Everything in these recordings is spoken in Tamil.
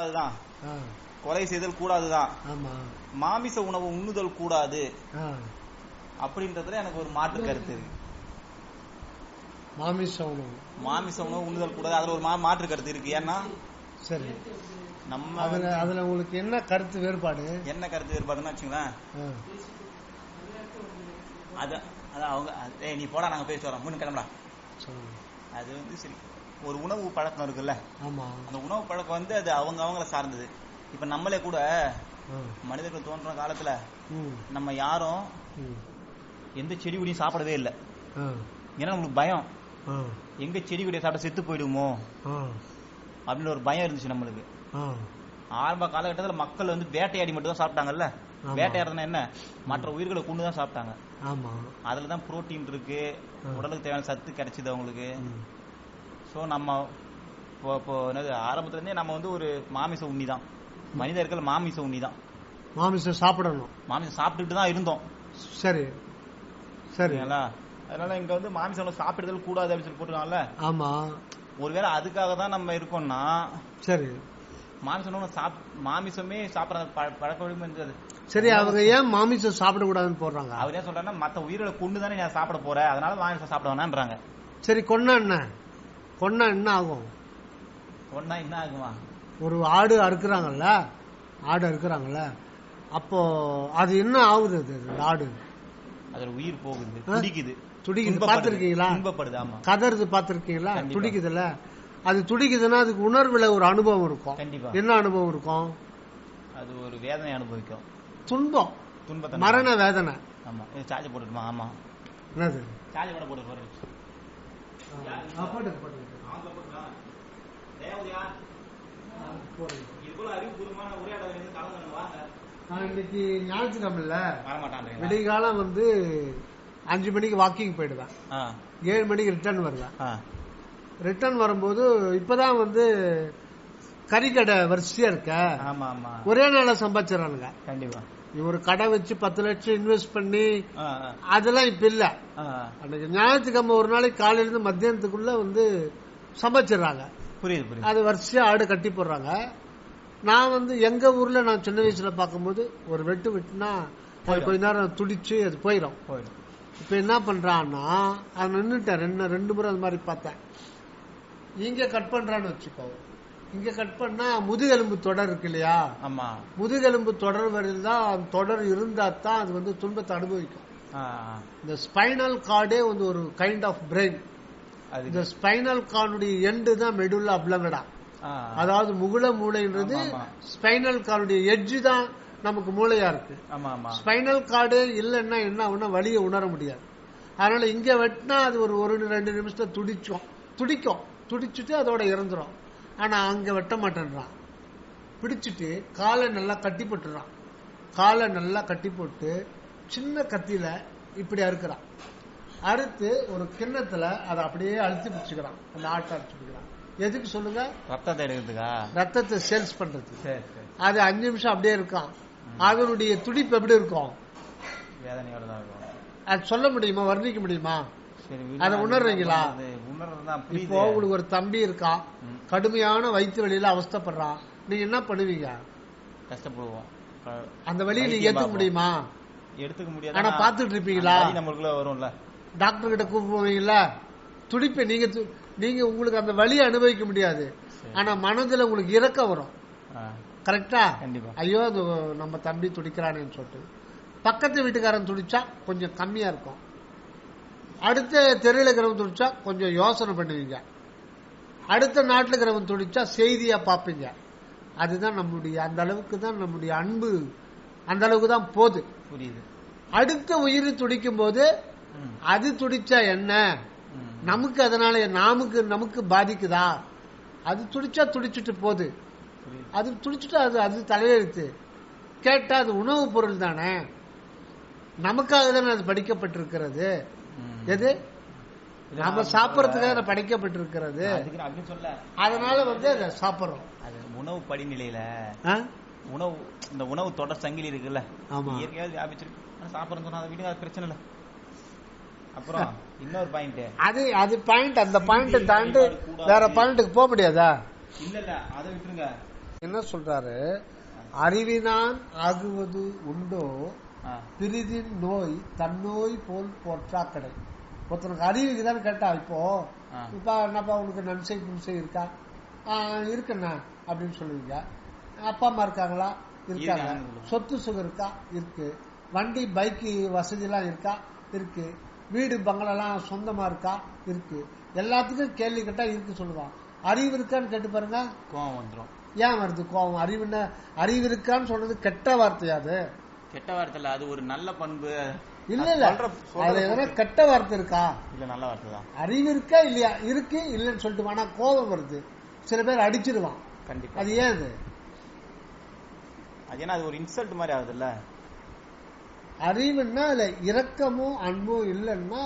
அதுதான் கொலை செய்தல் கூடாதுதான். மாமிச உணவு உண்ணுதல் கூடாது. அப்படின்றதுல எனக்கு ஒரு மாற்று கருத்து இருக்கு. மாமிச உணவு. மாமிச உணவு உண்ணுதல் கூடாது. அதுல ஒரு மாற்று கருத்து இருக்கு. ஏன்னா சரி. நம்ம அதுல அதுல உங்களுக்கு என்ன கருத்து வேறுபாடு? என்ன கருத்து வேறுபாடுன்னு வச்சுங்களேன். அது அது அவங்க ஏய் நீ போடா நாங்க பேசி வரோம். முன்னு கிளம்புடா. அது வந்து சரி. ஒரு உணவு பழக்கம் இருக்குல்ல? அந்த உணவு பழக்கம் வந்து அது அவங்க அவங்கள சார்ந்தது. இப்ப நம்மளே கூட மனிதர்கள் தோன்ற காலத்துல நம்ம யாரும் எந்த செடி கொடியும் சாப்பிடவே இல்லை. ஏன்னா நம்மளுக்கு பயம். எங்க செடி கொடியை சாப்பிட செத்து போயிடுமோ? அப்படின்னு ஒரு பயம் இருந்துச்சு நம்மளுக்கு. ஆரம்ப காலகட்டத்தில் மக்கள் வந்து வேட்டையாடி மட்டும் தான் சாப்பிட்டாங்கல்ல. வேட்டையாடுறதுனா என்ன? மற்ற உயிர்களை கொண்டு தான் சாப்பிட்டாங்க. அதுல தான் புரோட்டீன் இருக்கு. உடலுக்கு தேவையான சத்து கிடைச்சது அவங்களுக்கு. ஸோ நம்ம இப்போ இப்போ என்னது ஆரம்பத்துல இருந்தே நம்ம வந்து ஒரு மாமிச உண்ணி தான் மனிதர்கள் மாமிச உண்ணி தான் மாமிசம் சாப்பிடணும். மாமிசம் சாப்பிட்டுட்டு தான் இருந்தோம். சரி. சரி. சரிங்களா அதனால இங்க வந்து மாமிசம் சாப்பிடுதல் கூடாது அப்படின்னு சொல்லி போட்டுருக்காங்கல்ல? ஆமா. ஒருவேளை அதுக்காக தான் நம்ம இருக்கோம்னா சரி. மாமிச உணவு சாப் மாமிசமே சாப்பிட்ற பழக்க இருந்தது சரி அவங்க ஏன் மாமிசம் சாப்பிடக்கூடாதுன்னு போடுறாங்க? அவர் என்ன சொல்றாருன்னா மத்த உயிர்களை கொண்டு தானே நான் சாப்பிட போறேன் அதனால மாமிசம் சாப்பிட வேணான்றாங்க சரி கொன்னா என்ன? கொன்னா என்ன ஆகும் ஒன்னா என்ன ஆகுமா ஒரு ஆடு அறுக்குறாங்கல்ல? ஆடு அறுக்குறாங்கல்ல? அப்போ அது என்ன ஆகுது அது ஆடு? அதுல உயிர் போகுது? துடிக்குது. துடிக்குது. ஆமா. கதறது பார்த்திருக்கீங்களா? கண்டிப்பா. துடிக்குதுல்ல? அது துடிக்குதுன்னா அதுக்கு உணர்வுல ஒரு அனுபவம் இருக்கும். என்ன அனுபவம் இருக்கும்? அது ஒரு வேதனை அனுபவிக்கும். துன்பம். துன்பத்தை மரண வேதனை. ஆமா. சார்ஜ் போட்டுட்டுமா? ஆமா. என்னது? சார்ஜ் போட போட்டு இன்னைக்கு ஞாயிற்றுக்கிழமைல விடிகாலம் வந்து அஞ்சு மணிக்கு வாக்கிங் போயிடுவேன். ஏழு மணிக்கு ரிட்டர்ன் வருவேன். ரிட்டர்ன் வரும்போது இப்பதான் வந்து கறிக்கடை வரிசையா இருக்க. ஒரே நாள சம்பாதிச்சிடறானுங்க. கண்டிப்பா. ஒரு கடை வச்சு பத்து லட்சம் இன்வெஸ்ட் பண்ணி அதெல்லாம் இப்ப இல்ல. அன்னைக்கு ஞாயிற்றுக்கிழமை ஒரு நாளைக்கு காலையில இருந்து மத்தியானத்துக்குள்ள வந்து சமைச்சிடுறாங்க. புரியுது புரியுது. அது வரிசையா ஆடு கட்டி போடுறாங்க. நான் வந்து எங்க ஊர்ல நான் சின்ன வயசுல பார்க்கும்போது ஒரு வெட்டு வெட்டுனா அது. கொஞ்ச நேரம் துடிச்சு அது போயிடும். போயிடும். இப்ப என்ன பண்றான்னா அது நின்னுட்டேன். ரெண்டு ரெண்டு முறை அது மாதிரி பார்த்தேன். இங்க கட் பண்றான்னு வச்சுக்கோ. இங்க கட் பண்ணா முதுகெலும்பு தொடர் இருக்கு இல்லையா? ஆமா. முதுகெலும்பு தொடர் வரையில் தான் தொடர் இருந்தா தான் அது வந்து துன்பத்தை அனுபவிக்கும். இந்த ஸ்பைனல் கார்டே வந்து ஒரு கைண்ட் ஆஃப் பிரெயின் இந்த ஸ்பைனல் கார்டுடைய எண்டு தான் மெடுல்லா அப்ளங்கடா. அதாவது முகுல மூளைன்றது. ஸ்பைனல் கார்டுடைய எட்ஜ் தான் நமக்கு மூளையா இருக்கு. ஸ்பைனல் கார்டே இல்லைன்னா என்ன ஆகும்னா வலியை உணர முடியாது. அதனால இங்க வெட்டினா அது ஒரு ஒரு ரெண்டு நிமிஷத்துல துடிச்சோம் துடிக்கும். துடிச்சிட்டு அதோட இறந்துரும். ஆனா அங்க வெட்ட மாட்டேன்றான். பிடிச்சிட்டு காலை நல்லா கட்டி போட்டுறான். காலை நல்லா கட்டி போட்டு சின்ன கத்தியில இப்படி அறுக்கிறான். அறுத்து ஒரு கிண்ணத்துல அதை அப்படியே அழுத்தி பிடிச்சுக்கிறான். அந்த ஆட்டை அழுத்தி பிடிக்கிறான். எதுக்கு சொல்லுங்க? ரத்தத்தை எடுக்கிறதுக்கா? ரத்தத்தை சேல்ஸ் பண்றது அது அஞ்சு நிமிஷம் அப்படியே இருக்கான். அதனுடைய துடிப்பு எப்படி இருக்கும்? வேதனையோட தான் இருக்கும். அது சொல்ல முடியுமா? வர்ணிக்க முடியுமா? அதை உணர்றீங்களா? இப்போ உங்களுக்கு ஒரு தம்பி இருக்கான். கடுமையான வயிற்று வலியில அவஸ்தைப்படுறான் நீங்க என்ன பண்ணுவீங்க? கஷ்டப்படுவோம். அந்த நீங்க வைத்தியம் ஏத்துக்க. முடியுமா? எடுத்துக்க முடியாது. ஆனா பாத்துட்டு இருப்பீங்களா? நம்மளுக்குள்ள வரும்ல. டாக்டர் கிட்ட கூப்பிடுவீங்களா துடிப்பை நீங்க நீங்க உங்களுக்கு அந்த வலியை அனுபவிக்க முடியாது. ஆனா மனதுல உங்களுக்கு இறக்கம் வரும். கரெக்டா? ஐயோ அது நம்ம தம்பி துடிக்கிறானேன்னு சொல்லிட்டு. பக்கத்து வீட்டுக்காரன் துடிச்சா கொஞ்சம் கம்மியா இருக்கும். அடுத்த தெருவில் இருக்கிறவன் துடிச்சா கொஞ்சம் யோசனை பண்ணுவீங்க. அடுத்த நாட்டில் இருக்கிறவன் துடிச்சா செய்தியா பார்ப்பீங்க. அதுதான் நம்முடைய அந்த அளவுக்கு தான் நம்முடைய அன்பு. அந்த அளவுக்கு தான் போகுது புரியுது. அடுத்த உயிர் துடிக்கும் போது அது துடிச்சா என்ன. நமக்கு அதனால நமக்கு நமக்கு பாதிக்குதா? அது துடிச்சா துடிச்சிட்டு போகுது அது துடிச்சுட்டா அது அது தலையெழுத்து கேட்டா அது உணவுப் பொருள் தானே? நமக்காக தானே அது படிக்கப்பட்டிருக்கிறது. எது? இல்ல, நாம நான் சாப்பிடறதுக்காக அது படிக்கப்பட்டிருக்கிறது. அதனால வந்து அதை சாப்பிடுறோம். அது உணவு படிநிலையில? உணவு இந்த உணவு தொடர் சங்கிலி இருக்குல்ல ஆமா. இயற்கையாக வியாபிச்சிருக்கு. ஆனா சாப்பிட்றேன்னு சொன்னா அதை விடுங்க அது பிரச்சனை இல்லை. அப்புறம் இன்னொரு பாயிண்ட் அது அது பாயிண்ட் அந்த பாயிண்ட் தாண்டி வேற பாயிண்ட்டுக்கு போக முடியாதா? இல்ல இல்ல அதை விட்டுருங்க. என்ன சொல்றாரு? அறிவினான் ஆகுவது உண்டோ? பிரிதின் நோய் தன்னோய் போல் போற்றாக்கடை ஒருத்தனுக்கு அறிவுக்கு தானே கேட்டா இப்போ. இப்ப என்னப்பா உனக்கு நன்சை புன்சை இருக்கா? இருக்குண்ணா அப்படின்னு சொல்லுவீங்க. அப்பா அம்மா இருக்காங்களா? இருக்காங்க. சொத்து சுகம் இருக்கா? இருக்கு. வண்டி பைக்கு வசதி எல்லாம் இருக்கா? இருக்கு. வீடு பங்களெல்லாம் சொந்தமா இருக்கா? இருக்கு. எல்லாத்துக்கும் கேள்வி கேட்டா இருக்கு சொல்லுவான். அறிவு இருக்கான்னு கேட்டு பாருங்க. கோவம் வந்துரும். ஏன் வருது கோபம் அறிவுன்னு அறிவு இருக்கான்னு சொல்றது கெட்ட வார்த்தையா அது? கெட்ட வார்த்தை இல்ல அது ஒரு நல்ல பண்பு. இல்ல இல்ல. கெட்ட வார்த்தை இருக்கா? இல்ல நல்ல வார்த்தை தான். அறிவு இருக்கா இல்லையா? இருக்கு இல்லைன்னு சொல்லிட்டு ஆனா கோபம் வருது. சில பேர் அடிச்சிருவான். கண்டிப்பா. அது ஏன் அது? அது ஏன்னா அது ஒரு இன்சல்ட் மாதிரி ஆகுதுல்ல. அறிவுன்னா அதுல இரக்கமும் அன்பும் இல்லைன்னா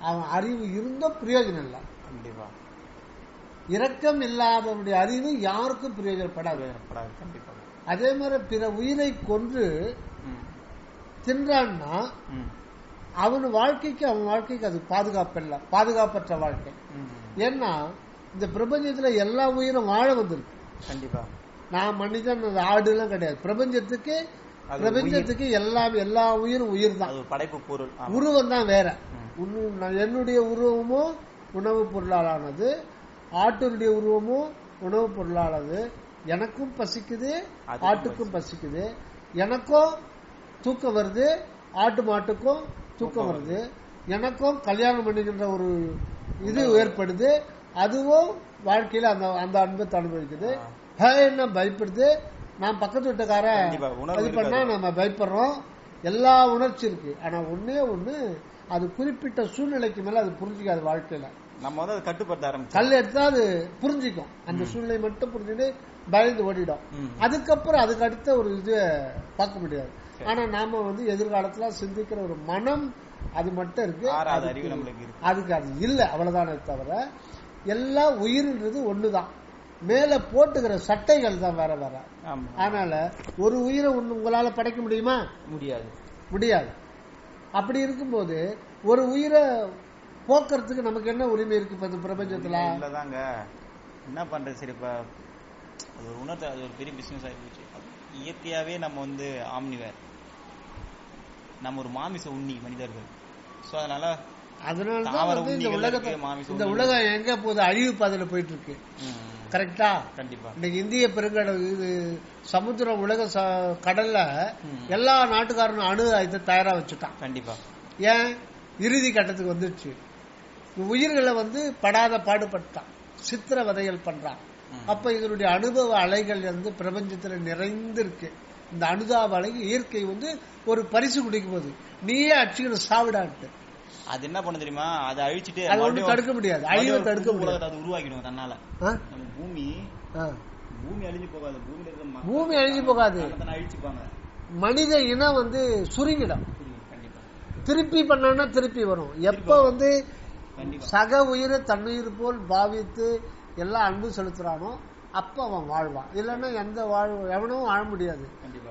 அவன் அறிவு இருந்தும் பிரயோஜனம் இல்லை. கண்டிப்பா. இரக்கம் இல்லாதவனுடைய அறிவு யாருக்கும் பிரயோஜனப்படாது கண்டிப்பா. அதே மாதிரி பிற உயிரை கொன்று தின்றான்னா அவன் வாழ்க்கைக்கு அவன் வாழ்க்கைக்கு அது பாதுகாப்பு இல்லை பாதுகாப்பற்ற வாழ்க்கை. ஏன்னா இந்த பிரபஞ்சத்துல எல்லா உயிரும் வாழ வந்திருக்கு. கண்டிப்பா. நான் மனிதன் ஆடு எல்லாம் கிடையாது. பிரபஞ்சத்துக்கு பிரபஞ்சத்துக்கு எல்லாம் எல்லா உயிரும் உயிர் தான் படைப்பு பொருள். உருவம் தான் வேற. என்னுடைய உருவமும் உணவுப் பொருளாலானது. ஆட்டினுடைய உருவமும் உணவுப் பொருளானது எனக்கும் பசிக்குது ஆட்டுக்கும் பசிக்குது. எனக்கும் தூக்கம் வருது ஆட்டு மாட்டுக்கும் தூக்கம் வருது. எனக்கும் கல்யாணம் பண்ணிக்கின்ற ஒரு இது ஏற்படுது. அதுவும் வாழ்க்கையில அந்த அந்த அன்பத்தை அனுபவிக்குது. ஆ. ஹேன்னா பயப்படுது? நான் பக்கத்து வீட்டுக்காரன். இது பண்ணா. நம்ம பயப்படுறோம். எல்லா உணர்ச்சி இருக்கு. ஆனா ஒண்ணே ஒண்ணு அது குறிப்பிட்ட சூழ்நிலைக்கு மேல அது புரிஞ்சுக்காது வாழ்க்கையில. நம்ம வந்து அதை கட்டுப்படுத்த ஆரம்பிச்சோம் கல் எடுத்தா அது புரிஞ்சுக்கும். அந்த சூழ்நிலை மட்டும் புரிஞ்சுட்டு பயந்து ஓடிடும். அதுக்கப்புறம் அதுக்கு அடுத்த ஒரு இது பார்க்க முடியாது. ஆனா நாம வந்து எதிர்காலத்துல சிந்திக்கிற ஒரு மனம் அது மட்டும் இருக்கு. அதுக்கு- அது இல்ல அவ்வளவுதானே தவிர எல்லா உயிர்ன்றது ஒண்ணுதான். மேல போட்டுக்கிற சட்டைகள் தான் வேற வேற. அதனால ஒரு உயிரை ஒண்ணு உங்களால படைக்க முடியுமா? முடியாது. முடியாது. அப்படி இருக்கும்போது ஒரு உயிரை போக்குறதுக்கு நமக்கு என்ன உரிமை இருக்கு இப்ப இந்த பிரபஞ்சத்துல? இல்லதாங்க. என்ன பண்றது சரி இப்ப அது ஒரு உணர்த்த அது ஒரு பெரிய பிசினஸ் ஆகி போச்சு. இயற்கையாவே நம்ம வந்து ஆம்னிவேர் நம்ம ஒரு மாமிச உண்ணி மனிதர்கள். சோ அதனால வந்து இந்த உலகத்தை இந்த உலகம் எங்க போகுது? அழிவு பாதையில போயிட்டு இருக்கு கரெக்டா கண்டிப்பா. இன்னைக்கு இந்திய பெருங்கடல் இது சமுத்திர உலக கடல்ல. எல்லா நாட்டுக்காரனும் அணு ஆயுதத்தை தயாரா வச்சுட்டான். கண்டிப்பா. ஏன்? இறுதி கட்டத்துக்கு வந்துருச்சு. உயிர்களை வந்து படாத பாடுபட்டான். சித்திர வதைகள் பண்றான். அப்ப இதனுடைய அனுபவ அலைகள் வந்து பிரபஞ்சத்துல நிறைந்து இருக்கு இந்த அனுதாப அலை இயற்கை வந்து ஒரு பரிசு குடிக்கும் போது நீயே அடிச்சுக்கிற சாவிடான்ட்டு. அது என்ன பண்ண தெரியுமா? அதை அழிச்சிட்டு அது மறுபடியும் தடுக்க முடியாது. அழிவை தடுக்க முடியாது. அது உருவாக்கிடும் தன்னால? நம்ம பூமி. பூமி அழிஞ்சு போகாது. பூமியில மக்கள் பூமி அழிஞ்சு போகாது. அழிச்சுப்பாங்க. மனித இனம் வந்து சுருங்கிடும். திருப்பி பண்ணோம்னா திருப்பி வரும். எப்ப. வந்து சக உயிரை தன்னுயிர் போல் பாவித்து எல்லாம் அன்பு செலுத்துறானோ அப்ப அவன் வாழ்வான். இல்லைன்னா எந்த வாழ் எவனும் வாழ முடியாது.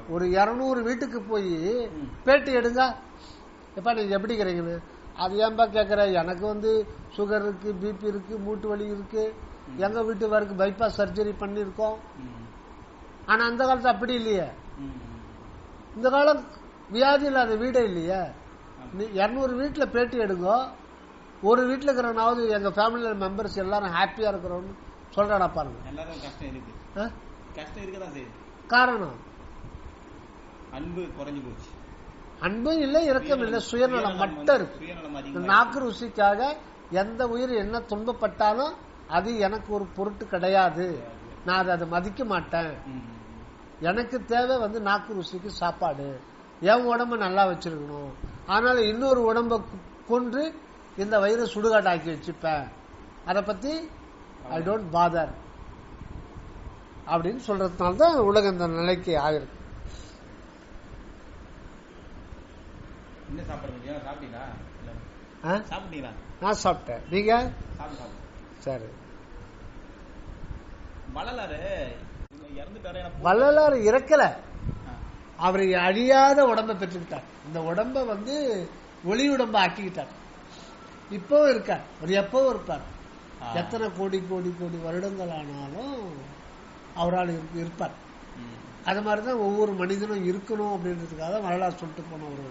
ஒரு இருநூறு வீட்டுக்கு போய். பேட்டி எடுங்க. எப்ப நீங்க எப்படி இருக்கிறீங்கன்னு அது ஏன்பா கேக்குற? எனக்கு வந்து சுகர் இருக்கு பிபி இருக்கு மூட்டு வலி இருக்கு. எங்க வீட்டுக்காருக்கு பைபாஸ் சர்ஜரி பண்ணிருக்கோம் ம், ஆனா அந்த காலத்துல அப்படி இல்லையே. இந்த காலம் வியாதி இல்லாத வீடே இல்லையே. நீ இரநூறு வீட்டுல பேட்டி எடுங்க. ஒரு வீட்டுல இருக்கிறவனாவது எங்க ஃபேமிலி மெம்பர்ஸ் எல்லாரும் ஹாப்பியா இருக்கிறோம்னு சொல்றானா பாருங்க. எல்லாரும் கஷ்டம் இருக்கு? கஷ்டம் இருக்கதான் செய்யுது. காரணம்? அன்பு குறைஞ்சு போச்சு. அன்பும் இல்லை இரக்கம் இல்லை. சுயநலம் மட்டும் இருக்கு. நாக்கு ருசிக்காக எந்த உயிர் என்ன துன்பப்பட்டாலும் அது எனக்கு ஒரு பொருட்டு கிடையாது. நான் அதை மதிக்க மாட்டேன். எனக்கு தேவை வந்து நாக்கு ருசிக்கு சாப்பாடு. என் உடம்ப நல்லா வச்சிருக்கணும். அதனால இன்னொரு உடம்ப கொன்று இந்த வயிறு சுடுகாட்டாக்கி வச்சுப்பேன். அதை பத்தி ஐ டோன்ட் பாதர் அப்படின்னு சொல்றதுனால தான் உலகம் இந்த நிலைக்கு ஆயிருக்கு. நான் சாப்பிட்டேன். நீங்க? சரி. வள்ளலார் இறக்கல. அவர் அழியாத உடம்ப பெற்றுக்கிட்டார். இந்த உடம்ப வந்து ஒளி உடம்ப ஆக்கிக்கிட்டார். இப்பவும் இருக்கார். அவர் எப்பவும் இருப்பார். எத்தனை கோடி கோடி கோடி வருடங்கள் ஆனாலும் அவரால் இருப்பார். அது மாதிரி தான் ஒவ்வொரு மனிதனும் இருக்கணும் அப்படின்றதுக்காக வரலாறு சொல்லிட்டு போன ஒரு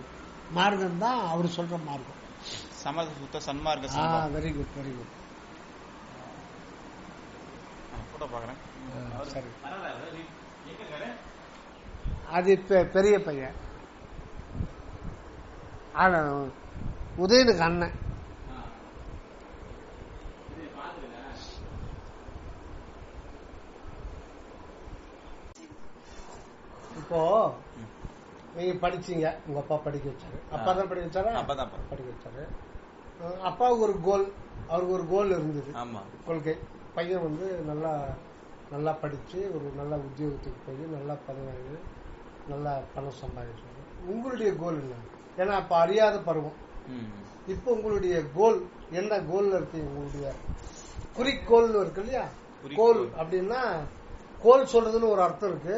மார்க்கம் தான் அவர் சொல்ற மார்க்கம். சம சுத்த சன்மார்க்க வெரி குட் வெரி குட் பாக்குறேன் சரி. அது பெரிய பையன். ஆனா உதயனுக்கு அண்ணன். இப்போ நீங்க படிச்சீங்க உங்க அப்பா படிக்க வச்சாரு. அப்பா தான் படிக்க வச்சாரா? அப்பதான் படிக்க வச்சாரு. அப்பாவுக்கு ஒரு கோல் அவருக்கு ஒரு கோல் இருந்தது. கொள்கை. பையன் வந்து நல்லா நல்லா படிச்சு ஒரு நல்ல உத்தியோகத்துக்கு போய் நல்லா பதவி நல்லா பணம் சம்பாதிச்சு உங்களுடைய கோல் என்ன? ஏன்னா அப்ப அறியாத பருவம். இப்போ உங்களுடைய கோல் என்ன கோல்ல இருக்கு? உங்களுடைய குறிக்கோள்னு இருக்கு இல்லையா. கோல் அப்படின்னா கோல் சொல்றதுன்னு ஒரு அர்த்தம் இருக்கு.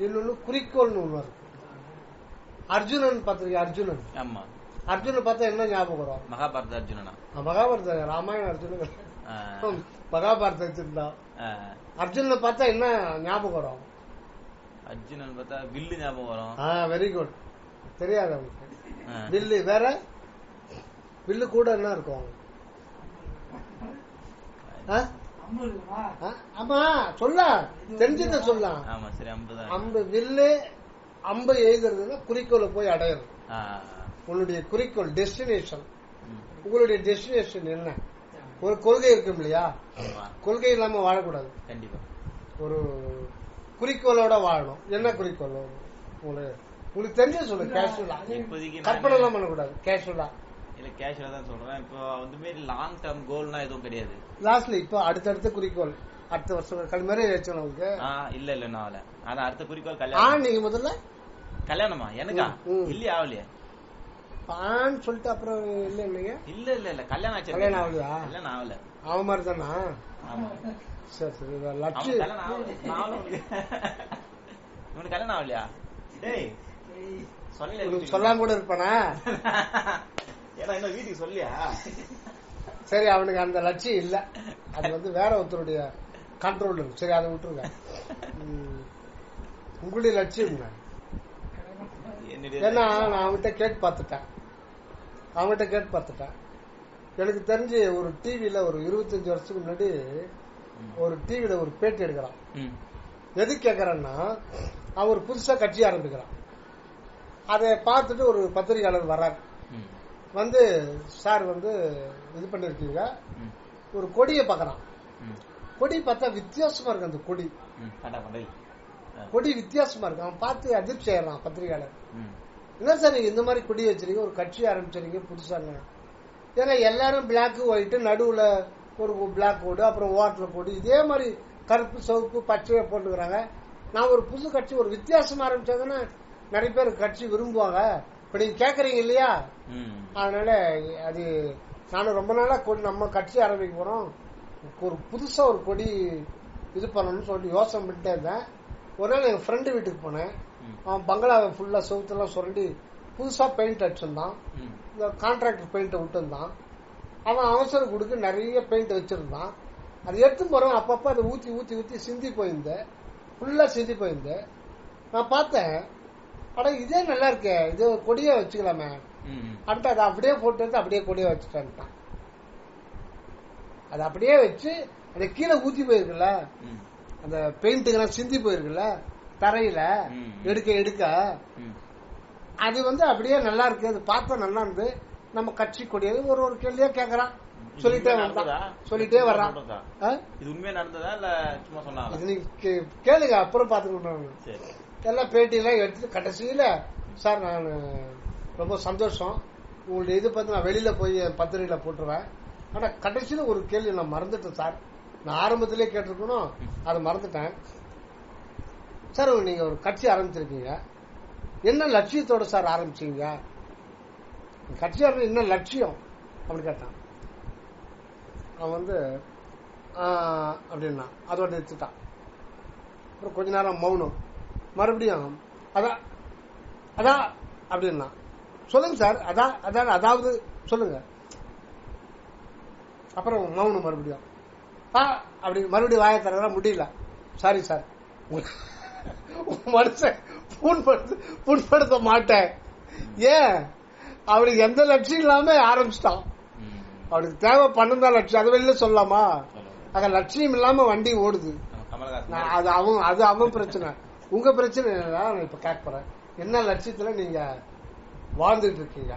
இன்னொன்னு குறிக்கோள்னு ஒண்ணு இருக்கு. அர்ஜுனன் பார்த்திருக்கீங்க அர்ஜுனன். ஆமா. அர்ஜுனை பார்த்தா என்ன ஞாபகம் வரும்? மகாபாரத அர்ஜுனனா? மகாபாரத ராமாயண அர்ஜுனன். மகாபாரத வச்சிருந்தா ஆ. அர்ஜுனை பார்த்தா என்ன ஞாபகம் வரும்? அர்ஜுனன் பார்த்தா வில்லு ஞாபகம் வரும். வெரி குட் தெரியாது அவனுக்கு. ஆ. வில்லு வேற? வில்லு கூட என்ன இருக்கும்? ஆமா சொல்ல. தெரிஞ்சத சொல்லலாம் ஆமா சரி ஐம்பது அம்பு வில்லு அம்பு எழுதுறதுன்னா குறிக்கோளை போய் அடையிறது ஆ உன்னுடைய குறிக்கோள் டெஸ்டினேஷன். உங்களுடைய டெஸ்டினேஷன் என்ன? ஒரு கொள்கை இருக்கும் இல்லையா? ஆமா. கொள்கை இல்லாம வாழக்கூடாது. கண்டிப்பா. ஒரு குறிக்கோளோட வாழணும். என்ன குறிக்கோள்? உங்களுக்கு உங்களுக்கு தெரிஞ்ச சொல்லு கேஷுவலா கற்பனை எல்லாம் பண்ணக்கூடாது கேஷுவலா இல்ல கேஷுவலா தான் சொல்றேன். இப்போ வந்து மாரி லாங் டேர்ம் கோல்னா எதுவும் கிடையாது. லாஸ்ட்ல இப்போ அடுத்தடுத்த குறிக்கோள். அடுத்த வருஷம் கல் மாதிரி வச்சோம் உங்களுக்கு? இல்ல இல்ல நான் ஆகல ஆனா அடுத்த குறிக்கோள் கல்யாணம். நீங்க முதல்ல? கல்யாணமா? எனக்கா. இல்லையா ஆகலையே ஆண் சொல்லிட்டு அப்புறம் இல்ல இல்லைங்க இல்ல இல்ல இல்ல. கல்யாணம் ஆச்சு. கல்யாணம் ஆகலையா? கல்யாணம் ஆகல. அவன் மாதிரி தானா? ஆமா. சரி சரி லட்சு. இவனுக்கு கல்யாணம் ஆகலையா? டேய். சொல்லல உனக்கு சொல்லாம கூட இருப்பானா? ஏன்னா இன்னும் வீட்டுக்கு சொல்லியா? சரி அவனுக்கு அந்த லட்சியம் இல்ல. அது வந்து வேற ஒருத்தருடைய கண்ட்ரோல் இருக்கு. சரி அதை விட்டுருங்க. உங்களுடைய லட்சியம் ஏன்னா நான் அவன்கிட்ட கேட்டு பார்த்துட்டேன். அவன்கிட்ட கேட்டு பார்த்துட்டேன். எனக்கு தெரிஞ்சு ஒரு டிவியில ஒரு இருபத்தஞ்சு வருஷத்துக்கு முன்னாடி ஒரு டிவியில ஒரு பேட்டி எடுக்கிறான். எது கேட்கறான்னா அவர் புதுசா கட்சி ஆரம்பிக்கிறான். அதை பார்த்துட்டு ஒரு பத்திரிகையாளர் வர்றார். வந்து சார் வந்து இது பண்ணிருக்கீங்க. ஒரு கொடியை பார்க்கறான். கொடி பார்த்தா வித்தியாசமா இருக்கு அந்த கொடி. கொடி வித்தியாசமா இருக்கு. அவன் பார்த்து அதிர்ச்சி ஆயிடுறான் பத்திரிகையாளர். என்ன சார் இந்த மாதிரி கொடி வச்சிருக்கீங்க? ஒரு கட்சி ஆரம்பிச்சிருக்கீங்க புதுசாங்க ஏன்னா எல்லாரும் பிளாக் ஒயிட் நடுவுல ஒரு பிளாக் கோடு அப்புறம் ஓட்டல கோடு இதே மாதிரி கருப்பு சிவப்பு பச்சையை போட்டுக்கிறாங்க. நான் ஒரு புது கட்சி ஒரு வித்தியாசம் ஆரம்பிச்சாங்கன்னா நிறைய பேர் கட்சி விரும்புவாங்க. இப்ப நீங்க கேக்குறீங்க இல்லையா. அதனால அது நானும் ரொம்ப நாளா கொடி நம்ம கட்சி ஆரம்பிக்க போறோம். ஒரு புதுசா ஒரு கொடி இது பண்ணணும்னு சொல்லி யோசனை பண்ணிட்டே இருந்தேன். ஒரு நாள் எங்க ஃப்ரெண்டு வீட்டுக்கு போனேன். அவன் பங்களாவை ஃபுல்லா செவுத்தெல்லாம் சுரண்டி புதுசா பெயிண்ட் அடிச்சிருந்தான். இந்த கான்ட்ராக்டர் பெயிண்ட்டை விட்டுருந்தான். அவன் அவசரம் கொடுக்க நிறைய பெயிண்ட் வச்சிருந்தான். அது எடுத்து போறவன் அப்பப்ப அதை ஊத்தி ஊத்தி ஊத்தி சிந்தி போயிருந்தேன். ஃபுல்லா சிந்தி போயிருந்தேன். நான் பார்த்தேன் அட இதே நல்லா இருக்கே. இது கொடியே வச்சுக்கலாமே. அடுத்து அதை அப்படியே போட்டு எடுத்து அப்படியே கொடியை வச்சுட்டான்ட்டான். அதை அப்படியே வச்சு அந்த கீழே ஊத்தி போயிருக்குல்ல. அந்த பெயிண்ட்டுக்கெல்லாம் சிந்தி போயிருக்குல்ல? தரையில. எடுக்க எடுக்க. அது வந்து அப்படியே நல்லா இருக்கு. அது பார்த்தா நல்லா இருந்து நம்ம கட்சி கொடியது ஒரு ஒரு கேள்வியா கேக்குறான். சொல்லிட்டே வந்தான்? சொல்லிட்டே வர்றான்? இது உண்மையா நடந்ததா? இல்ல சும்மா கே- கேளுங்க அப்புறம் பாத்துக்கணும் சரி. எல்லாம் பேட்டியெல்லாம் எடுத்து கடைசியில் சார் நான் ரொம்ப சந்தோஷம். உங்களுடைய இது பார்த்து நான் வெளியில் போய் பத்திரிகையில் போட்டுருவேன். ஆனால் கடைசியில் ஒரு கேள்வி நான் மறந்துட்டேன் சார். நான் ஆரம்பத்திலே கேட்டிருக்கணும் அதை மறந்துட்டேன். சார் நீங்கள் ஒரு கட்சி ஆரம்பிச்சிருக்கீங்க. என்ன லட்சியத்தோடு சார் ஆரம்பிச்சீங்க? கட்சி ஆரம்பி என்ன லட்சியம்? அப்படின்னு கேட்டான். அவன் வந்து அப்படின்னா அதோட நிறுத்திட்டான். அப்புறம் கொஞ்ச நேரம் மௌனம். மறுபடியும் அதான் அதான் அப்படின்னா. சொல்லுங்க சார் அதான் அதான் அதாவது சொல்லுங்க. அப்புறம் மௌனம் மறுபடியும். ஆ அப்படி மறுபடியும் வாயை தரதா முடியல. சாரி சார் மனுஷன் புண்படுத்த புண்படுத்த மாட்டேன். ஏன்? அவனுக்கு எந்த லட்சியம் இல்லாம ஆரம்பிச்சிட்டான். அவனுக்கு தேவை பன்னெண்டா லட்சம் அது வெளியில சொல்லலாமா. அங்க லட்சியம் இல்லாம வண்டி ஓடுது. அது அவன் அது அவன் பிரச்சனை. உங்க பிரச்சனை என்னன்னா நான் இப்ப கேட்க போறேன். என்ன லட்சியத்துல நீங்க வாழ்ந்துட்டு இருக்கீங்க?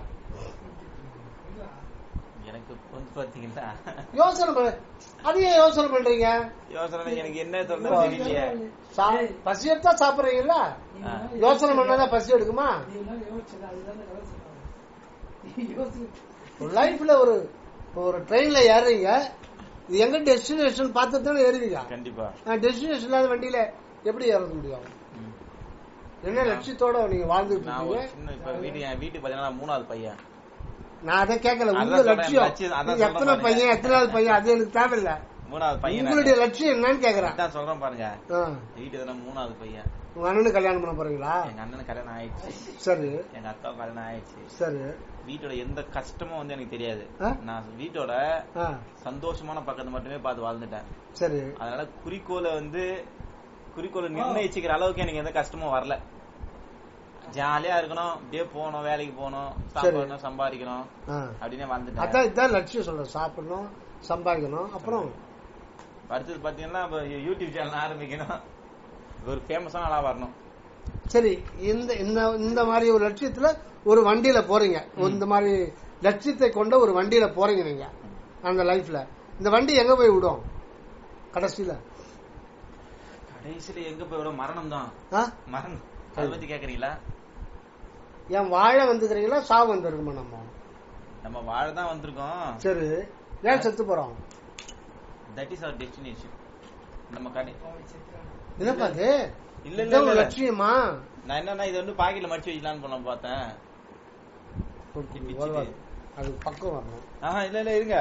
எனக்கு வந்து பாத்தீங்கன்னா யோசனை பண்ண. அதையே யோசனை பண்றீங்க? யோசனை எனக்கு என்ன பசி எடுத்தா சாப்பிடுறீங்களா ஆ. யோசனை பண்ணாதான் பசி எடுக்குமா? ஒரு லைஃப்ல ஒரு ஒரு ட்ரெயின்ல ஏறுறீங்க. இது எங்க டெஸ்டினேஷன் பார்த்து தானே ஏறுவீங்க? கண்டிப்பா. டெஸ்டினேஷன் இல்லாத வண்டியில எப்படி ஏற முடியும். என்ன லட்சியத்தோட நீங்க வாழ்ந்துட்டு இருக்கீங்க? வீட்டு என் வீட்டுக்கு பாத்தீங்கன்னா மூணாவது பையன். நான் அதை கேட்கல உங்க லட்சியம். எத்தனை. பையன் எத்தனாவது பையன்? அது எனக்கு தேவையில்ல. மூணாவது பையன் உங்களுடைய லட்சியம் என்னன்னு கேக்குறேன். சொல்றேன் பாருங்க. தானே மூணாவது பையன். உங்க அண்ணனுக்கு கல்யாணம் பண்ண போறீங்களா? எங்க அண்ணனுக்கு கல்யாணம் ஆயிடுச்சு. சரி. எங்க அக்காவுக்கு கல்யாணம் ஆயிடுச்சு. சரி. வீட்டோட எந்த கஷ்டமும் வந்து எனக்கு தெரியாது? நான் வீட்டோட சந்தோஷமான பக்கத்தை மட்டுமே பார்த்து வாழ்ந்துட்டேன். சரி. அதனால குறிக்கோளை வந்து குறிக்கோளை நிர்ணயிச்சுக்கிற அளவுக்கு எனக்கு எந்த கஷ்டமும் வரல. ஜாலியா இருக்கணும். அப்படியே போகணும் வேலைக்கு போகணும் சாப்பிடணும் சம்பாதிக்கணும். அப்படின்னே வாழ்ந்துட்டேன். அதான் இதான் லட்சியம் சொல்றேன். சாப்பிடணும் சம்பாதிக்கணும் அப்புறம்? அடுத்தது பாத்தீங்கன்னா யூடியூப் சேனல் ஆரம்பிக்கணும். ஒரு ஃபேமஸான ஆளா வரணும். சரி இந்த இந்த இந்த மாதிரி ஒரு லட்சியத்துல ஒரு வண்டியில போறீங்க. இந்த மாதிரி லட்சியத்தை கொண்ட ஒரு வண்டியில போறீங்க நீங்க அந்த லைஃப்ல இந்த வண்டி எங்க போய் விடும்? கடைசியில. கடைசியில எங்க போய் விட மரணம் தான்? மரணம். அதை பத்தி கேக்குறீங்களா? ஏன் வாழ வந்துக்கிறீங்களா சாவு வந்துருக்குமா நம்ம? நம்ம வாழ தான் வந்திருக்கோம். சரி. ஏன் செத்து போறோம்? தட் இஸ் அவர் டெஸ்டினேஷன் நம்ம கடை என்னப்பா அது? இல்ல இல்ல லட்சியமா? நான் என்னன்னா இது வந்து பாக்கெட்ல மடிச்சு வைக்கலாம்னு பண்ண பார்த்தேன். அது பக்கம் வரணும். ஆஹா இல்ல இல்ல இருங்க.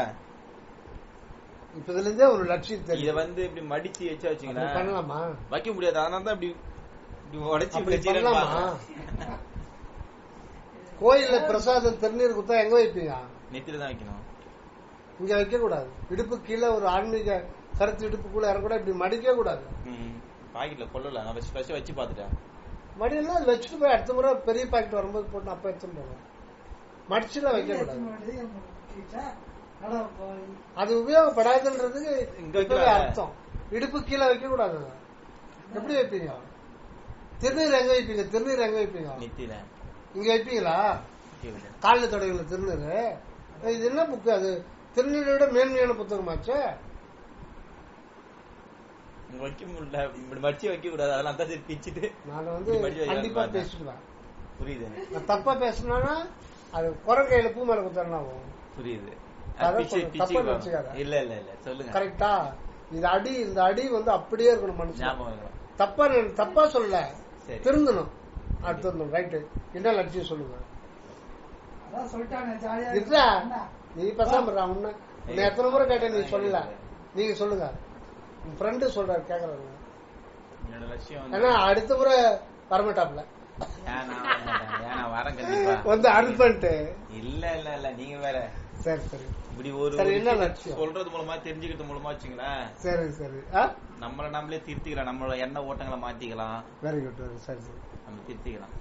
இப்ப இதுல இருந்தே ஒரு லட்சியம் இத வந்து இப்படி மடிச்சு வச்சா வச்சுங்களேன் பண்ணலாமா? வைக்க முடியாது. அதனால தான் இப்படி இப்படி உடைச்சு அப்படி இப்படி வச்சிருக்கேன்னு பண்ணலாமா பார்த்தேன். கோயில்ல பிரசாதம் திருநீர் குத்தா எங்க வைப்பீங்க? நெத்தில தான் வைக்கணும். இங்க வைக்க கூடாது இடுப்பு கீழே ஒரு ஆன்மீக கருத்து இடுப்புக்குள்ள இறக்கூட இப்படி மடிக்க கூடாது. பாக்கெட்ல கொள்ளல. நான் ஃபர்ஸ்ட் வச்சு பார்த்துட்டேன். மடியெல்லாம் அது வச்சுட்டு போய் அடுத்த முறை பெரிய பாக்கெட் வரும்போது போட்டு அப்ப எடுத்துட்டு போகணும் மடிச்சுலாம் வைக்க கூடாது அது உபயோகப்படாதுன்றதுக்கு இங்க? அர்த்தம். இடுப்பு கீழே வைக்க கூடாது. எப்படி வைப்பீங்க? திருநீர் எங்க வைப்பீங்க? திருநீர் எங்க வைப்பீங்க? நெத்தில இங்க வைப்பீங்களா. காலில் தொடங்கல திருநீர். இது என்ன புக்கு அது? திருநீரை விட மேன்மையான புத்தகமாச்சே வைக்க முடியல. மடிச்சு வைக்க கூடாது. அதெல்லாம் தான் சரி பிச்சுட்டு. நான் வந்து கண்டிப்பா. பேசிடுவேன் புரியுது. நான் தப்பா பேசினா அது குரங்கையில பூ மேல குத்தரலாம் ஆகும். புரியுது. தப்பா நினைச்சுக்காத. இல்ல இல்ல இல்ல. சொல்லுங்க. கரெக்டா? இந்த அடி இந்த அடி வந்து அப்படியே இருக்கணும் மனுஷன். தப்பா தப்பா சொல்லல. திருந்தணும். அடுத்து திருந்தணும் ரைட்டு என்ன லட்சியம் சொல்லுங்க? இல்ல. நீ பேசாம உன்னை உன்னை எத்தனை முறை கேட்டேன் நீ சொல்லல. நீங்க சொல்லுங்க. உன் ஃப்ரெண்டு சொல்றாரு கேக்குறாரு. ஏன்னா அடுத்த முறை வரமாட்டாப்ல. நான் நான் வந்து அனுப்பிட்டு இல்ல இல்ல இல்ல நீங்க வேற. சரி சரி. இப்படி ஒரு என்ன? சொல்றது மூலமா தெரிஞ்சுக்கிறது மூலமா வச்சுங்களேன். சரி சரி. நம்மள நம்மளே திருத்திக்கலாம். நம்மளோட எண்ண ஓட்டங்களை மாத்திக்கலாம். வெரி குட் சரி சரி. நம்ம திருத்திக்கலாம்.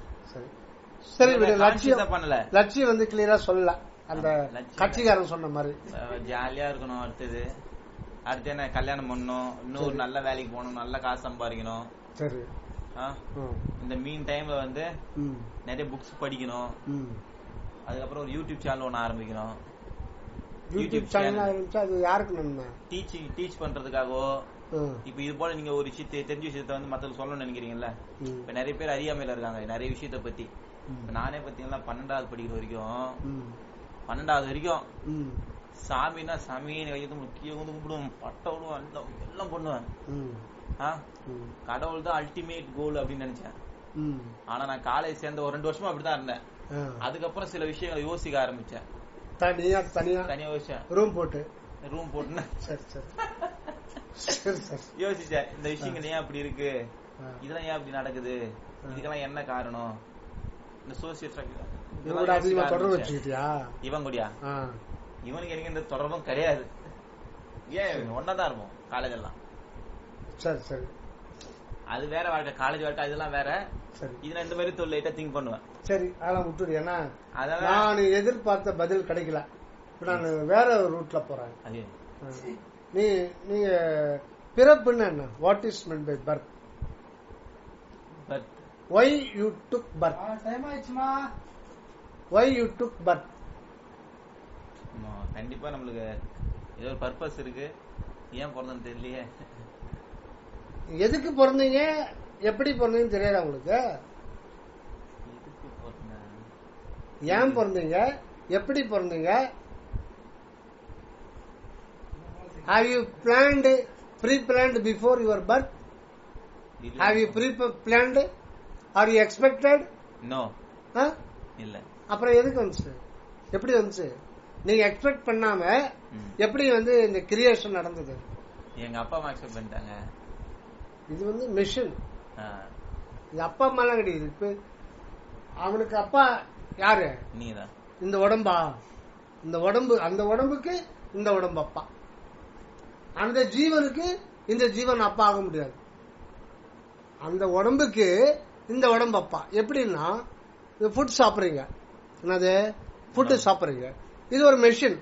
சரி. லட்சியம் பண்ணல. லட்சியம் வந்து கிளியரா சொல்லல. அந்த. கட்சிக்காரன் சொன்ன மாதிரி. ஜாலியா இருக்கணும் அடுத்தது. அடுத்து என்ன கல்யாணம் பண்ணணும். இன்னும் ஒரு நல்ல வேலைக்கு போகணும் நல்ல காசு சம்பாதிக்கணும். சரி. இந்த மீன் டைம்ல வந்து நிறைய புக்ஸ் படிக்கணும். ம். அதுக்கப்புறம் ஒரு யூடியூப் சேனல் ஒன்று ஆரம்பிக்கணும். யூடியூப் சேனல் ஆரம்பிச்சா அது யாருக்கு நன்மை? டீச்சிங் டீச் பண்றதுக்காகவோ இப்ப இது போல நீங்க ஒரு விஷயத்தை தெரிஞ்ச விஷயத்த வந்து மத்தவங்களுக்கு சொல்லணும்னு நினைக்கிறீங்கல்ல? இப்ப நிறைய பேர் அறியாமையில இருக்காங்க நிறைய விஷயத்த பத்தி. நானே பாத்தீங்கன்னா பன்னெண்டாவது படிக்கிற வரைக்கும் பன்னெண்டாவது வரைக்கும் சாமின்னா சாமின்னு கையெழுத்து முக்கிய வந்து கும்பிடுவேன். பட்டை விடுவேன் எல்லாம் எல்லாம் பண்ணுவேன். கடவுள் தான் அல்டிமேட் கோல் அப்படின்னு நினைச்சேன். ஆனா நான் காலேஜ் சேர்ந்த ஒரு ரெண்டு வருஷமா அப்படிதான் இருந்தேன். அதுக்கப்புறம் சில விஷயங்களை யோசிக்க ஆரம்பிச்சேன். தனியா தனியா தனியா யோசிச்சேன். ரூம் போட்டு. ரூம் போட்டுன்னு. சரி சரி. யோசிச்சேன் இந்த விஷயங்கள் ஏன் அப்படி இருக்கு. இதெல்லாம் ஏன் அப்படி நடக்குது? இதுக்கெல்லாம் என்ன காரணம்? இந்த சோசியல் தொடர்பு வச்சுக்கிட்டியா? இவன் கூடயா. இவனுக்கு எனக்கு இந்த தொடர்பும் கிடையாது. ஏன் ஒன்னா தான் இருப்போம் காலேஜ் எல்லாம் சரி சரி. அது வேற வாழ்க்கை காலேஜ் வாழ்க்கை அதெல்லாம் வேற. சரி. இது இந்த மாதிரி தொழில் லைட்டா திங்க் பண்ணுவேன். சரி அதெல்லாம் விட்டுடு. ஏன்னா நான் எதிர்பார்த்த பதில் கிடைக்கல. நான் வேற ரூட்ல போறேன். நீ நீங்க பிறப்புன்னு என்ன what is meant by birth but why you took birth time ஆயிடுச்சுமா? Why you took birth கண்டிப்பா நம்மளுக்கு ஏதோ ஒரு பர்பஸ் இருக்கு. ஏன் பிறந்தன்னு தெரியலையே. எதுக்கு பிறந்தீங்க? எப்படி பிறந்தீங்கன்னு தெரியாதா உங்களுக்கு? ஏன் பிறந்தீங்க? எப்படி பிறந்தீங்க? You planned pre planned before your birth இல்ல. Have you pre planned or you expected no இல்ல. அப்புறம் எதுக்கு வந்துச்சு? எப்படி வந்துச்சு? நீங்க எக்ஸ்பெக்ட் பண்ணாம. எப்படி வந்து இந்த கிரியேஷன் நடந்தது? எங்க அப்பா அம்மா அக்செப்ட் பண்ணிட்டாங்க. இது வந்து மிஷின் இது அப்பா அம்மாலாம் கிடையாது. இப்ப அவனுக்கு அப்பா யாரு? நீதான். இந்த உடம்பா? இந்த உடம்பு அந்த உடம்புக்கு இந்த உடம்பு அப்பா. அந்த ஜீவனுக்கு இந்த ஜீவன் அப்பா ஆக முடியாது. அந்த உடம்புக்கு இந்த உடம்பு அப்பா. எப்படின்னா ஃபுட் சாப்பிடுறீங்க. என்னது? ஃபுட்டு சாப்பிடுறீங்க. இது ஒரு மெஷின்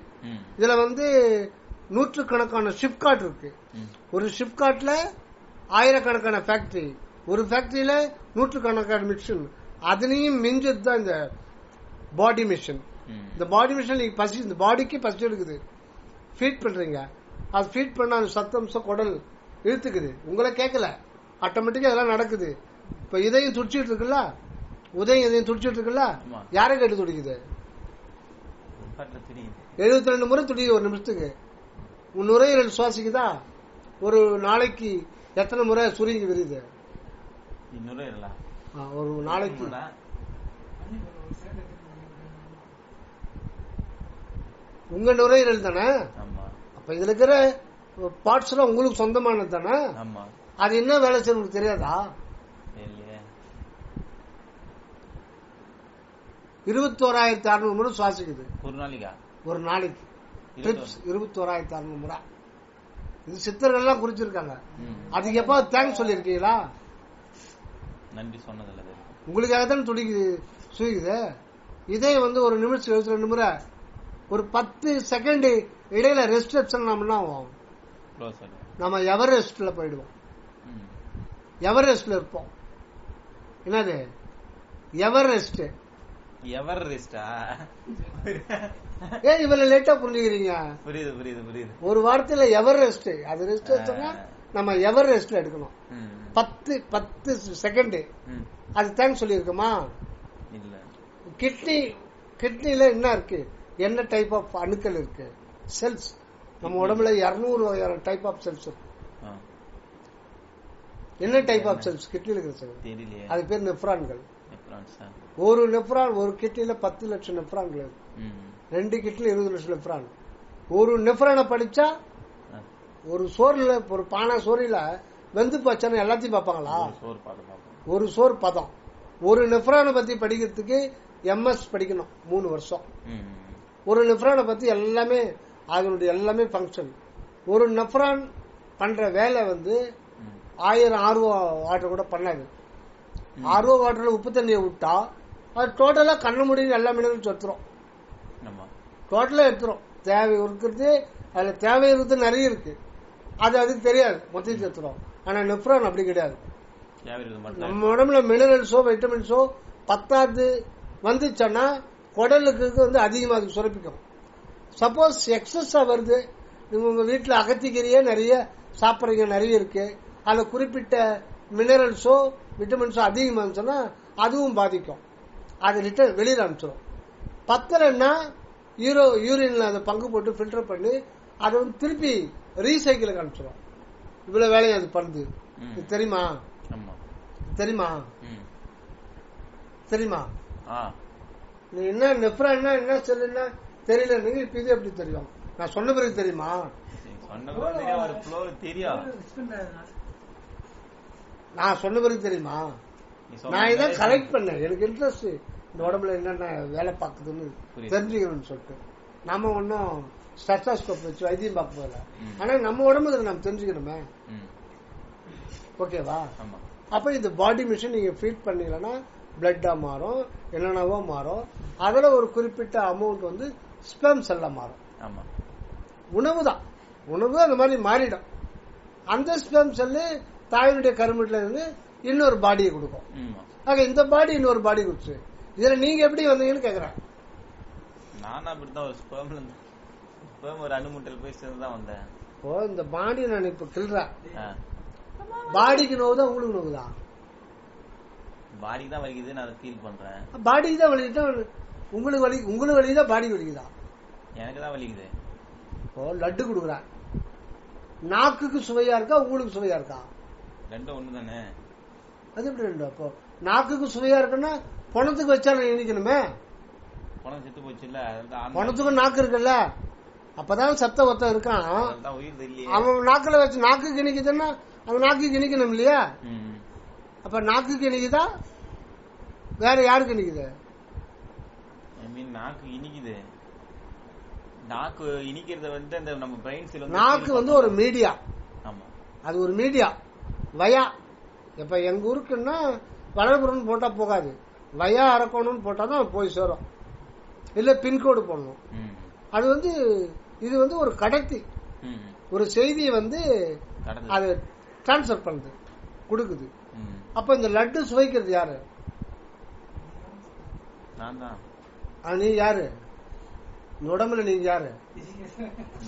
இதுல வந்து நூற்றுக்கணக்கான ஷிப்காட் இருக்கு. ஒரு ஷிப்காட்ல ஆயிரக்கணக்கான ஃபேக்டரி ஒரு ஃபேக்டரியில நூற்றுக்கணக்கான மிஷின் அதுலயும் மிஞ்சது தான் இந்த பாடி மிஷின். இந்த பாடி மிஷின் பசி இந்த பாடிக்கு பசி எடுக்குது. ஃபீட் பண்றீங்க. அது ஃபீட் பண்ண அந்த சத்தம் ச- குடல் இழுத்துக்குது. உங்களை கேட்கல. ஆட்டோமேட்டிக்கா அதெல்லாம் நடக்குது. இப்ப இதையும் துடிச்சிட்டு இருக்குல்ல? உதயம் இதையும் துடிச்சிட்டு இருக்குல்ல. யாரை கேட்டு துடிக்குது? எழுபத்தி ரெண்டு முறை துடிக்குது ஒரு நிமிஷத்துக்கு. உன் நுரையீரல் சுவாசிக்குதா? ஒரு நாளைக்கு எத்தனை முறை சுருங்கி விரியுது? ஒரு நாளைக்கு. உங்க நுரையீரல் தானே? அப்ப இதுல இருக்கிற பார்ட்ஸ் எல்லாம் உங்களுக்கு சொந்தமானது தானே அது என்ன வேலை செய்யும் உங்களுக்கு தெரியாதா? இருபத்தோராயிரத்தி அறுநூறு முறை சுவாசிக்குது. ஒரு நாளைக்கா? ஒரு நாளைக்கு. ட்ரிப்ஸ் இருபத்தோராயிரத்தி அறுநூறு முறை. இது சித்தர்கள்லாம் குறிச்சிருக்காங்க. அதுக்கு எப்ப தேங்க்ஸ் சொல்லியிருக்கீங்களா? நன்றி சொன்னதில்ல உங்களுக்காக தான் துடிக்குது சுயுக்குது இதே வந்து ஒரு நிமிஷம் எழுபத்தி ரெண்டு முறை. ஒரு பத்து செகண்ட் இடையில ரெஸ்ட் எடுத்தோம் நம்ம என்ன ஆகும்? நம்ம எவரெஸ்ட்ல போயிடுவோம். எவரெஸ்ட்ல இருப்போம். என்னது? எவரெஸ்ட் எவர் ரெஸ்டா ஏன் இவ்வளவு லேட்டா புரிஞ்சுக்கிறீங்க. புரியுது புரியுது புரியுது. ஒரு வாரத்துல எவரெஸ்ட் அது ரெஸ்ட் எடுத்தோம்னா நம்ம எவரெஸ்ட்ல எடுக்கணும். பத்து பத்து செகண்ட். அது தேங்க்ஸ் சொல்லியிருக்கோமா? கிட்னி கிட்னில என்ன இருக்கு? என்ன டைப் ஆஃப் அணுக்கள் இருக்கு? செல்ஸ் நம்ம உடம்புல இருநூறு வகையான டைப் ஆஃப் செல்ஸ் இருக்கு. என்ன டைப் ஆஃப் செல்ஸ் கிட்னில இருக்கிற செல் அது பேர் நெஃப்ரான்கள் நெப்ரான்ஸா? ஒரு நெஃப்ரான் ஒரு கிட்னில பத்து லட்சம் நெஃப்ரான்கள் இருக்கு. ரெண்டு கிட்னில இருபது லட்சம் நெஃப்ரான் ஒரு நெஃப்ரானை படிச்சா. ஒரு சோறுல ஒரு பானை சோறில வெந்து போச்சான்னு எல்லாத்தையும் பார்ப்பாங்களா? ஒரு சோறு பதம். ஒரு நெஃப்ரானை பத்தி படிக்கிறதுக்கு எம்எஸ் படிக்கணும். மூணு வருஷம். ஒரு நெஃப்ரானை பத்தி எல்லாமே அதனுடைய எல்லாமே ஃபங்க்ஷன் ஒரு நெஃப்ரான் பண்ற வேலை வந்து. ஆயிரம் ஆர்வோ வாட்டர் கூட பண்ணாது ஆர்வோ வாட்டர்ல உப்பு தண்ணியை விட்டா அது டோட்டலா கண்ண முடியும் எல்லா மினரல்ஸ் எடுத்துரும் டோட்டலா எடுத்துரும். தேவை இருக்கிறது அதுல தேவை இருக்கிறது நிறைய இருக்கு. அது அதுக்கு தெரியாது மொத்தத்தை எடுத்துரும் ஆனா நெஃப்ரான் அப்படி கிடையாது. நம்ம உடம்புல மினரல்ஸோ வைட்டமின்ஸோ பத்தாது வந்துச்சுன்னா குடலுக்கு வந்து அதிகமாக அது சுரப்பிக்கும். சப்போஸ் எக்ஸஸா வருது. நீங்க உங்க வீட்டுல அகத்திக்கீரையே நிறைய சாப்பிட்றீங்க நிறைய இருக்கு. அதுல குறிப்பிட்ட மினரல்ஸோ விட்டமின்ஸோ அதிகமாக இருந்துச்சுன்னா அதுவும் பாதிக்கும். அது ரிட்டர்ன் வெளியில அனுப்பிச்சிடும் பத்தலைன்னா யூரோ யூரின்ல அதை பங்கு போட்டு ஃபில்டர் பண்ணி அதை வந்து திருப்பி ரீசைக்கிளுக்கு அனுப்பிச்சிடும் இவ்வளவு வேலையை அது பண்ணுது. இது தெரியுமா? தெரியுமா. தெரியுமா? நீ என்ன நெஃப்ரான்னா என்ன சொல்லுன்னா தெரியல நீங்க இப்ப இது எப்படி தெரியும்? நான் சொன்ன பிறகு தெரியுமா? நான் சொன்ன பிறகு தெரியுமா? நான் இதான் கரெக்ட் பண்ணேன். எனக்கு இன்ட்ரெஸ்ட் இந்த உடம்புல என்னென்ன வேலை பார்க்குதுன்னு. தெரிஞ்சுக்கணும்னு சொல்லிட்டு. நம்ம ஒன்றும் ஸ்டெத்தாஸ்கோப் வச்சு வைத்தியம் பார்க்க போகல. ம். ஆனா நம்ம உடம்புல நம்ம தெரிஞ்சுக்கணுமே. ஓகேவா? அப்ப இந்த பாடி மிஷின் நீங்க ஃபீட் பண்ணீங்கன்னா பிளட்டா மாறும் என்னென்னவோ மாறும். அதுல ஒரு குறிப்பிட்ட அமௌண்ட் வந்து ஸ்பெம் செல்ல மாறும். ஆமா. உணவு தான் உணவு அந்த மாதிரி மாறிடும். அந்த ஸ்பெம் செல்லு தாயினுடைய கருமட்டில இருந்து இன்னொரு பாடியை கொடுக்கும். ஆக இந்த பாடி இன்னொரு பாடி கொடுத்து இதுல நீங்க எப்படி வந்தீங்கன்னு கேக்குறேன். நானும் அப்படித்தான் ஒரு ஸ்பெர்ம்ல ஸ்பெர்ம் ஒரு அணுமுட்டையில் போய் சேர்ந்து தான் வந்தேன். இப்போ இந்த பாடி நான் இப்ப கிள்றேன். பாடிக்கு நோவுதான் உங்களுக்கு நோவுதான் பாடிக்கு தான் வலிக்குது நான் அதை ஃபீல் பண்றேன். பாடிக்கு தான் வலிக்குதா உங்களுக்கு வலி உங்களுக்கு வலிக்குதா பாடி வலிக்குதா? எனக்கு தான் வலிக்குது. இப்போ லட்டு கொடுக்குறேன் நாக்குக்கு சுவையா இருக்கா உங்களுக்கு சுவையா இருக்கா? ரெண்டும் ஒண்ணு தானே அது எப்படி ரெண்டு அப்போ நாக்குக்கு சுவையா இருக்குன்னா பணத்துக்கு வச்சா நான் இனிக்கணுமே பணம் செத்து போச்சு இல்ல அதுதான் பணத்துக்கும் நாக்கு இருக்குல்ல? அப்பதான் சத்த ஒத்தம் இருக்கான். அவன் நாக்குல வச்சு நாக்கு கிணிக்குதுன்னா அவன் நாக்கு கிணிக்கணும் இல்லையா. அப்ப நாக்கு கிணிக்குதா? வேற யாருக்கு கிணிக்குது? Mean, நாக்கு இனிக்குது. நாக்கு இனிக்கிறத வந்து அந்த நம்ம பிரெயின் செல் நாக்கு வந்து ஒரு. மீடியா ஆமா. அது ஒரு மீடியா வயா. இப்ப எங்க ஊருக்குன்னா வளர்புறம்னு போட்டா போகாது. வயா அரக்கணும்னு போட்டா தான் போய் சேரும். இல்ல பின்கோடு போடணும். அது வந்து இது வந்து ஒரு கடத்தி. ஒரு செய்தியை வந்து அது டிரான்ஸ்ஃபர் பண்ணுது. கொடுக்குது. அப்ப இந்த லட்டு சுவைக்கிறது யாரு? நான் தான். நீ யாரு? இந்த உடம்புல நீங்க யாரு?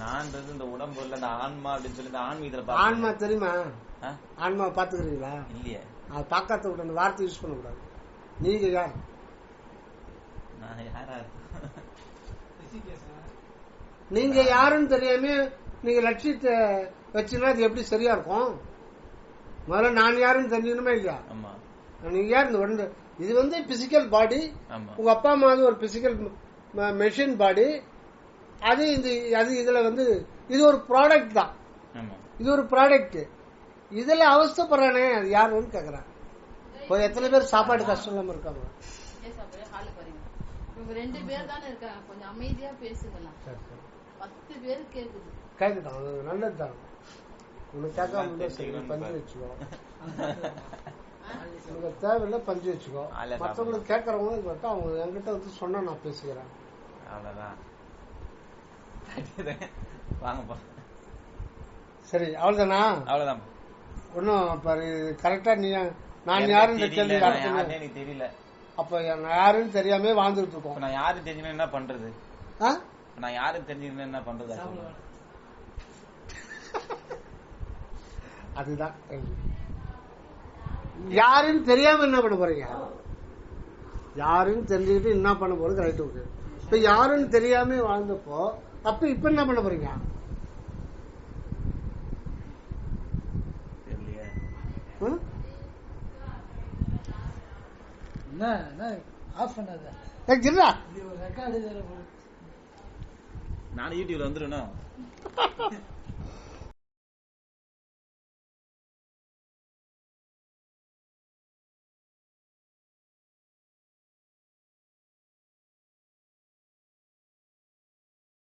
நான்றது இந்த உடம்பு இல்ல இந்த ஆன்மா அப்படின்னு சொல்லி இந்த ஆன்மீகத்துல ஆன்மா தெரியுமா? ஆன்மா பாத்துக்கிறீங்களா இல்லையே. அது பார்க்காத விட அந்த வார்த்தை யூஸ் பண்ணக்கூடாது. நீங்க யார்? நான் யாரா? நீங்க யாருன்னு தெரியாம நீங்க லட்சியத்தை வச்சுன்னா அது எப்படி சரியா இருக்கும்? முதல்ல நான் யாருன்னு தெரிஞ்சுக்கணுமே இல்லையா? நீங்க யார் இந்த உடம்பு? இது வந்து பிசிக்கல் பாடி உங்க அப்பா அம்மா வந்து ஒரு பிசிக்கல் மெஷின் பாடி அது இந்த அது இதுல வந்து இது ஒரு ப்ராடக்ட் தான். இது ஒரு ப்ராடக்ட் இதுல அவஸ்தைப்படுறானே அது யாருன்னு கேக்குறேன். இப்போ எத்தனை பேர் சாப்பாடு கஷ்டம் இல்லாம இருக்காங்க. ரெண்டு பேர் தானே இருக்காங்க. கொஞ்சம் அமைதியா சரி. பத்து பேர் கேக்குது. கேட்கட்டும் அது நல்லது தான் உனக்கு கேட்காம பஞ்சு. வச்சுக்கோ. உனக்கு தேவையில்லை பஞ்சு வச்சுக்கோ. மற்றவங்களுக்கு கேட்கறவங்க இது மட்டும் அவங்க என்கிட்ட வந்து சொன்னா நான் பேசிக்கிறேன். அவ்வளவுதான். வாங்கப்பா சரி அவ்வளவுதானா? அவ்வளவுதான். ஒன்னும் பாரு கரெக்டா நீ நான் எனக்கு யாருன்னு கேள்வி எனக்கு தெரியல. அப்ப நான் யாருன்னு தெரியாம வாழ்ந்துட்டு இருக்கோம். நான் யாருன்னு தெரிஞ்சுக்கணும் என்ன பண்றது? நான் யாருன்னு தெரிஞ்சுக்கணும் என்ன பண்றது? அதுதான் கேள்வி. யாருன்னு தெரியாம என்ன பண்ண போறீங்க? யாருன்னு தெரிஞ்சுக்கிட்டு என்ன பண்ண போறது ரைட் ஓகே இப்ப யாருன்னு தெரியாம வாழ்ந்தப்போ அப்ப இப்ப என்ன பண்ண போறீங்க? நானும் யூடியூப்ல வந்துருணும்